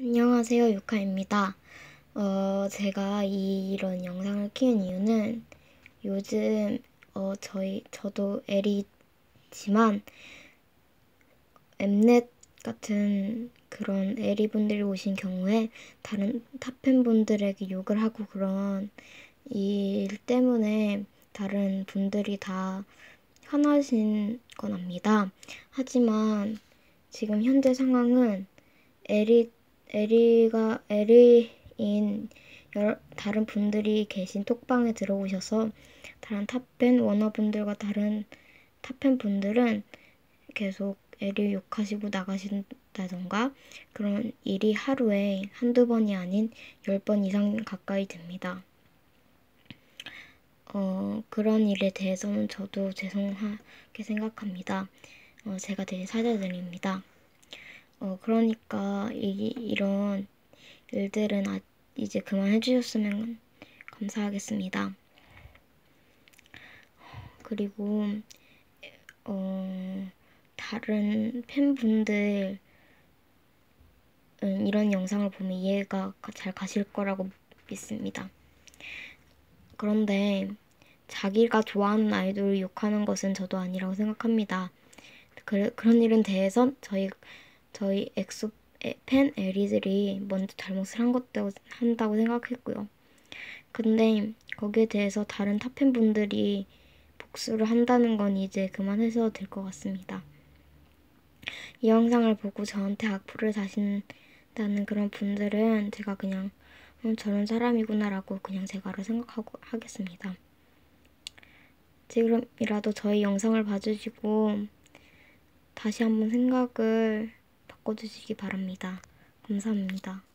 안녕하세요, 유카입니다. 어, 제가 이, 이런 영상을 키운 이유는 요즘, 어, 저희, 저도 L이지만, 엠넷 같은 그런 L이 분들이 오신 경우에 다른 탑팬 분들에게 욕을 하고 그런 일 때문에 다른 분들이 다 화나신 건 압니다. 하지만 지금 현재 상황은 L이 에리가 에리인 여러, 다른 분들이 계신 톡방에 들어오셔서 다른 탑팬 워너분들과 다른 탑팬 분들은 계속 에리 욕하시고 나가신다던가 그런 일이 하루에 한두 번이 아닌 열 번 이상 가까이 됩니다. 어, 그런 일에 대해서는 저도 죄송하게 생각합니다. 어, 제가 대신 사죄드립니다. 어, 그러니까 이, 이런 일들은 아, 이제 그만해 주셨으면 감사하겠습니다. 그리고 어, 다른 팬분들은 이런 영상을 보면 이해가 잘 가실 거라고 믿습니다. 그런데 자기가 좋아하는 아이돌을 욕하는 것은 저도 아니라고 생각합니다. 그, 그런 일은 대해서 저희 저희 엑소 팬 에리들이 먼저 잘못을 한 것도 한다고 생각했고요. 근데 거기에 대해서 다른 탑팬분들이 복수를 한다는 건 이제 그만해서 될 것 같습니다. 이 영상을 보고 저한테 악플을 다신다는 그런 분들은 제가 그냥 음, 저런 사람이구나라고 그냥 제가로 생각하고 하겠습니다. 지금이라도 저희 영상을 봐주시고 다시 한번 생각을 바꿔주시기 바랍니다. 감사합니다.